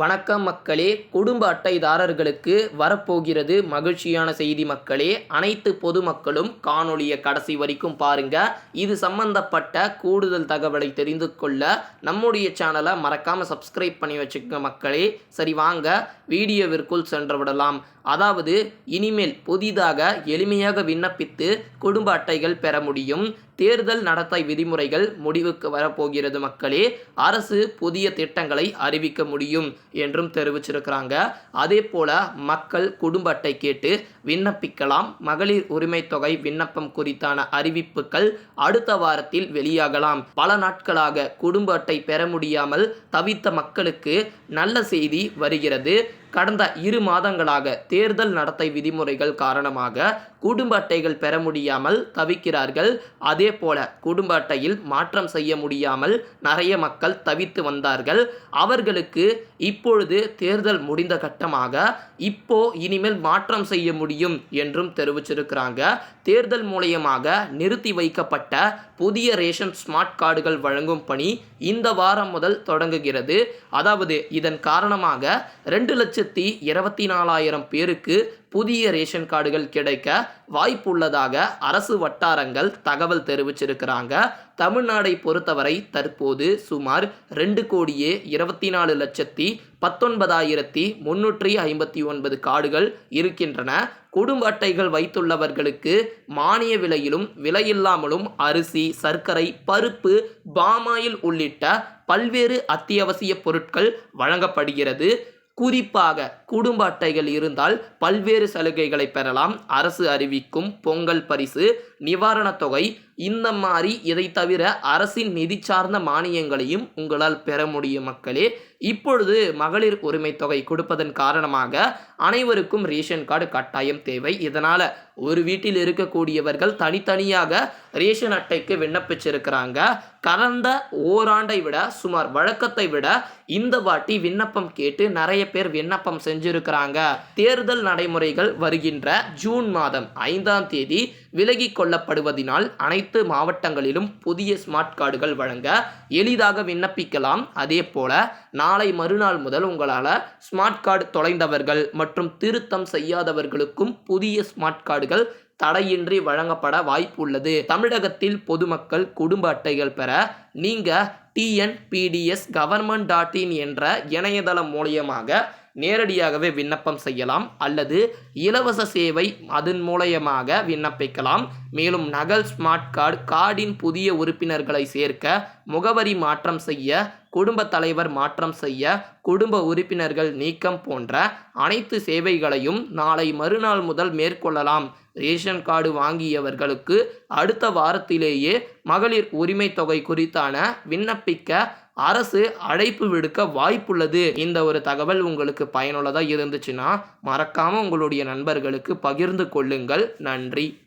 வணக்கம் மக்களே குடும்ப அட்டைதாரர்களுக்கு வரப்போகிறது மகிழ்ச்சியான செய்தி மக்களே. அனைத்து பொதுமக்களும் காணொளியை கடைசி வரைக்கும் பாருங்க. இது சம்பந்தப்பட்ட கூடுதல் தகவலை தெரிந்து கொள்ள நம்முடைய சேனலை மறக்காம சப்ஸ்கிரைப் பண்ணி வச்சுக்கோங்க மக்களே. சரி வாங்க. வீடியோவிற்குள் சென்று விடலாம். அதாவது இனிமேல் புதிதாக எளிமையாக விண்ணப்பித்து குடும்ப அட்டைகள் பெற முடியும். தேர்தல் நடத்தை விதிமுறைகள் முடிவுக்கு வரப்போகிறது மக்களே. அரசு புதிய திட்டங்களை அறிவிக்க முடியும் என்றும் தெரிவிச்சிருக்கிறாங்க. அதே போல மக்கள் குடும்ப அட்டை கேட்டு விண்ணப்பிக்கலாம். மகளிர் உரிமை தொகை விண்ணப்பம் குறித்தான அறிவிப்புகள் அடுத்த வாரத்தில் வெளியாகலாம். பல நாட்களாக குடும்ப அட்டை பெற முடியாமல் தவித்த மக்களுக்கு நல்ல செய்தி வருகிறது. கடந்த இரு மாதங்களாக தேர்தல் நடத்தை விதிமுறைகள் காரணமாக குடும்ப அட்டைகள் பெற முடியாமல் தவிக்கிறார்கள். அதே போல குடும்ப அட்டையில் மாற்றம் செய்ய முடியாமல் நிறைய மக்கள் தவித்து வந்தார்கள். அவர்களுக்கு இப்பொழுது தேர்தல் முடிந்த கட்டமாக இப்போ இனிமேல் மாற்றம் செய்ய முடியும் என்றும் தெரிவிச்சிருக்கிறாங்க. தேர்தல் மூலயமாக நிறுத்தி வைக்கப்பட்ட புதிய ரேஷன் ஸ்மார்ட் கார்டுகள் வழங்கும் பணி இந்த வாரம் முதல் தொடங்குகிறது. அதாவது இதன் காரணமாக ரெண்டு லட்சத்தி இருபத்தி நாலாயிரம் பேருக்கு புதிய ரேஷன் கார்டுகள் கிடைக்க வாய்ப்புள்ளதாக அரசு வட்டாரங்கள் தகவல் தெரிவிச்சிருக்கிறாங்க. தமிழ்நாடை பொறுத்தவரை தற்போது சுமார் ரெண்டு கோடியே இருபத்தி நாலு லட்சத்தி பத்தொன்பதாயிரத்தி முன்னூற்றி ஐம்பத்தி ஒன்பது கார்டுகள் இருக்கின்றன. குடும்ப அட்டைகள் வைத்துள்ளவர்களுக்கு மானிய விலையிலும் விலையில்லாமலும் அரிசி சர்க்கரை பருப்பு பாமாயில் உள்ளிட்ட பல்வேறு அத்தியாவசிய பொருட்கள் வழங்கப்படுகிறது. குறிப்பாக குடும்ப அட்டைகள் இருந்தால் பல்வேறு சலுகைகளை பெறலாம். அரசு அறிவிக்கும் பொங்கல் பரிசு நிவாரணத் தொகை இந்த மாதிரி இதை தவிர அரசின் நிதி சார்ந்த மானியங்களையும் உங்களால் பெற முடியும் மக்களே. இப்பொழுது மகளிர் உரிமை தொகை கொடுப்பதன் காரணமாக அனைவருக்கும் ரேஷன் கார்டு கட்டாயம் தேவை. இதனால் ஒரு வீட்டில் இருக்கக்கூடியவர்கள் தனித்தனியாக ரேஷன் அட்டைக்கு விண்ணப்பிச்சிருக்கிறாங்க. கடந்த ஓராண்டை விட சுமார் வழக்கத்தை விட இந்த வாட்டி விண்ணப்பம் கேட்டு நிறைய பேர் விண்ணப்பம் செஞ்சிருக்கிறாங்க. தேர்தல் நடைமுறைகள் வருகின்ற ஜூன் மாதம் ஐந்தாம் தேதி விலகி கொள்ளப்படுவதினால் அனைத்து அனைத்து மாவட்டங்களிலும் புதிய ஸ்மார்ட் கார்டுகள் வழங்க எளிதாக விண்ணப்பிக்கலாம். அதே போல நாளை மறுநாள் முதல் உங்களால் ஸ்மார்ட் கார்டு தொலைந்தவர்கள் மற்றும் திருத்தம் செய்யாதவர்களுக்கும் புதிய ஸ்மார்ட் கார்டுகள் தடையின்றி வழங்கப்பட வாய்ப்புள்ளது. தமிழகத்தில் பொதுமக்கள் குடும்ப அட்டைகள் பெற நீங்கள் டிஎன்பிடிஎஸ் கவர்மெண்ட் டாட் இன் என்ற இணையதளம் மூலியமாக நேரடியாகவே விண்ணப்பம் செய்யலாம் அல்லது இலவச சேவை அதன் மூலயமாக விண்ணப்பிக்கலாம். மேலும் நகல் ஸ்மார்ட் கார்டு கார்டின் புதிய உறுப்பினர்களை சேர்க்க முகவரி மாற்றம் செய்ய குடும்ப தலைவர் மாற்றம் செய்ய குடும்ப உறுப்பினர்கள் நீக்கம் போன்ற அனைத்து சேவைகளையும் நாளை மறுநாள் முதல் மேற்கொள்ளலாம். ரேஷன் கார்டு வாங்கியவர்களுக்கு அடுத்த வாரத்திலேயே மகளிர் உரிமை தொகை குறித்தான விண்ணப்பிக்க அரசு அழைப்பு விடுக்க வாய்ப்புள்ளது. இந்த ஒரு தகவல் உங்களுக்கு பயனுள்ளதாக இருந்துச்சுன்னா மறக்காமல் உங்களுடைய நண்பர்களுக்கு பகிர்ந்து கொள்ளுங்கள். நன்றி.